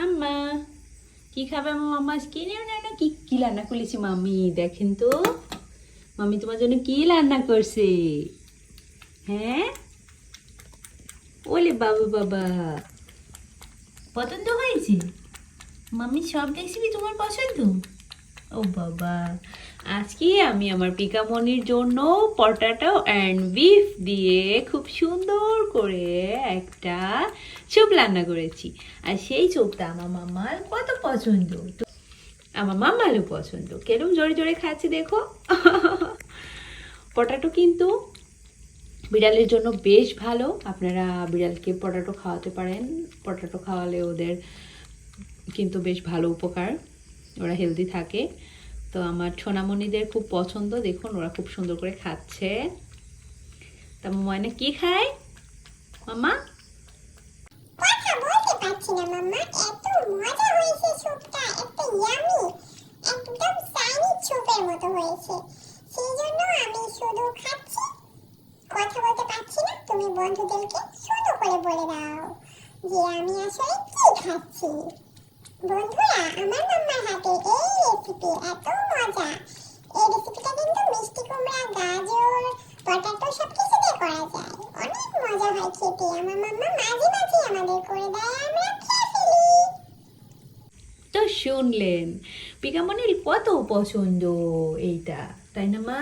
ঠাম্মা কি খাবে আমার মাম্মা আজকে নেও না না কি কি রান্না করেছি মামি, দেখেন তো। মামি তোমার জন্য কি রান্না করছে? হ্যাঁ? ওলে বাবা বাবা। পছন্দ হয়েছে? মামি, সব রেসিপি তোমার পছন্দ? ও বাবা। আজকে আমি আমার পিকামনির জন্য পটাটো অ্যান্ড বিফ দিয়ে খুব সুন্দর করে একটা চুপ রান্না করেছি। আর সেই চুপটা আমার মামার কত পছন্দ। আমার মামারও পছন্দ। কেরম জোরে জোরে খাচ্ছে দেখো। পটাটো কিন্তু বিড়ালের জন্য বেশ ভালো। আপনারা বিড়ালকে পটাটো খাওয়াতে পারেন। পটাটো খাওয়ালে ওদের কিন্তু বেশ ভালো উপকার। ওরা হেলদি থাকে। তো আমার ছোনামণিদের খুব পছন্দ। দেখুন, ওরা খুব সুন্দর করে খাচ্ছে। তা ময়না কি খায়? মামা? স্যুপের মতো হয়েছে। সেই জন্য আমি শুধু খাচ্ছি, কথা বলতে পারছি না, তুমি বন্ধুদেরকে শুধু করে বলে দাও যে আমি আসলে কি খাচ্ছি। বন্ধুরা, আমার মাম্মার হাতে এই রেসিপি এত মজা। এই রেসিপিটা কিন্তু মিষ্টি কুমড়া, গাজর, পটাটো সব কিছু দিয়ে করা যায়। অনেক মজা হয় খেতে। আমার মাম্মা মাঝে মাঝে আমাদের করে দেয়, আমরা খেয়ে ফেলি। তো শুনলেন পিকামনির কত পছন্দ এইটা? তাই না, মা?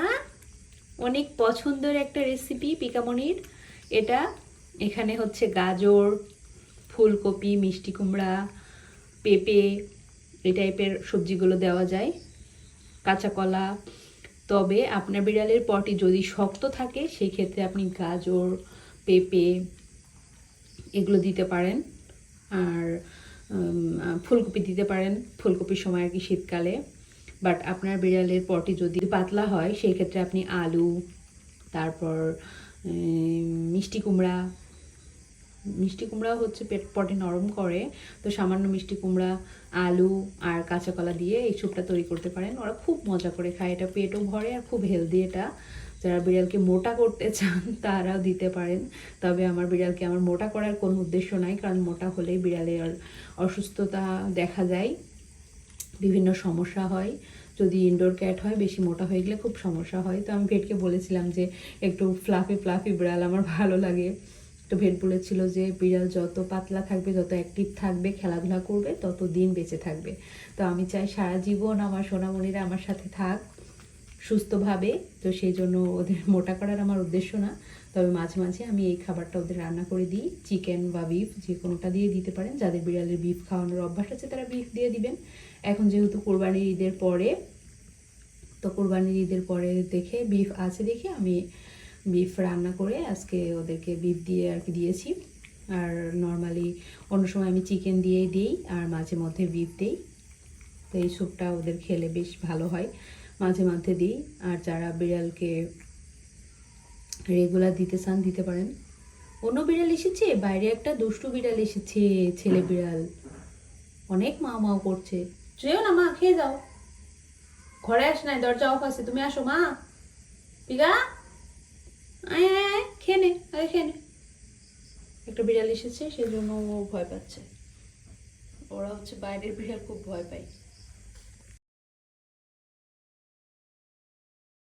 অনেক পছন্দের একটা রেসিপি পিকামনির এটা এখানে হচ্ছে গাজর, ফুলকপি, মিষ্টি কুমড়া, পেঁপে, এই টাইপের সবজিগুলো দেওয়া যায়, কাঁচা কলা। তবে আপনার বিড়ালের পটি যদি শক্ত থাকে সেই ক্ষেত্রে আপনি গাজর, পেঁপে এগুলো দিতে পারেন। আর ফুলকপি দিতে পারেন ফুলকপির সময় আর কি শীতকালে। বাট আপনার বিড়ালের পটি যদি পাতলা হয়, সেই ক্ষেত্রে আপনি আলু, তারপর মিষ্টি কুমড়া মিষ্টি কুমড়া হচ্ছে পেট, পটে নরম করে, তো সামান্য মিষ্টি কুমড়া, আলু আর কাঁচা কলা দিয়ে এই স্যুপটা তৈরি করতে পারেন। ওরা খুব মজা করে খায়। এটা পেটও ভরে আর খুব হেলদি এটা। যারা বিড়ালকে মোটা করতে চান, তারাও দিতে পারেন। তবে আমার বিড়ালকে আমার মোটা করার কোনো উদ্দেশ্য নাই, কারণ মোটা হলেই বিড়ালের অসুস্থতা দেখা যায়। বিভিন্ন সমস্যা হয়। যদি ইনডোর ক্যাট হয়, বেশি মোটা হয়ে গেলে খুব সমস্যা হয়। তো আমি ভেটকে বলেছিলাম যে, একটু ফ্লাফি ফ্লাফি বিড়াল আমার ভালো লাগে। তো ভেট বলেছিল যে, বিড়াল যত পাতলা থাকবে, যত অ্যাক্টিভ থাকবে, খেলাধুলা করবে তত দিন বেঁচে থাকবে। তো আমি চাই সারা জীবন আমার সোনামণিরা আমার সাথে থাক। সুস্থভাবে, তো সেই জন্য ওদের মোটা করার আমার উদ্দেশ্য না। তবে মাঝে মাঝে আমি এই খাবারটা ওদের রান্না করে দিই। চিকেন বা বিফ যে কোনোটা দিয়ে দিতে পারেন। যাদের বিড়ালের বিফ খাওয়ানোর অভ্যাস আছে তারা বিফ দিয়ে দিবেন। এখন যেহেতু কোরবানির ঈদের পরে, তো কোরবানির ঈদের পরে দেখে বিফ আছে দেখে আমি বিফ রান্না করে আজকে ওদেরকে বিফ দিয়ে আর কি দিয়েছি। আর নর্মালি অন্য সময় আমি চিকেন দিয়ে দিই আর মাঝে মধ্যে বিফ দিই। তো এই স্যুপটা ওদের খেলে বেশ ভালো হয়। মাঝে মধ্যে দিই। আর যারা বিড়ালকে রেগুলার দিতে চান, দিতে পারেন। অন্য বিড়াল এসেছে, বাইরে একটা দুষ্টু বিড়াল এসেছে, ছেলে বিড়াল। অনেক মা মাও করছে। যেও না মা, খেয়ে যাও। ঘরে আস নাই, দরজা অফ আছে, তুমি আসো মা। পিগা, আয় আয় খেয়ে নে খেয়ে নে। একটা বিড়াল এসেছে সেই জন্য ও ভয় পাচ্ছে। ওরা হচ্ছে বাইরের বিড়াল, খুব ভয় পায়।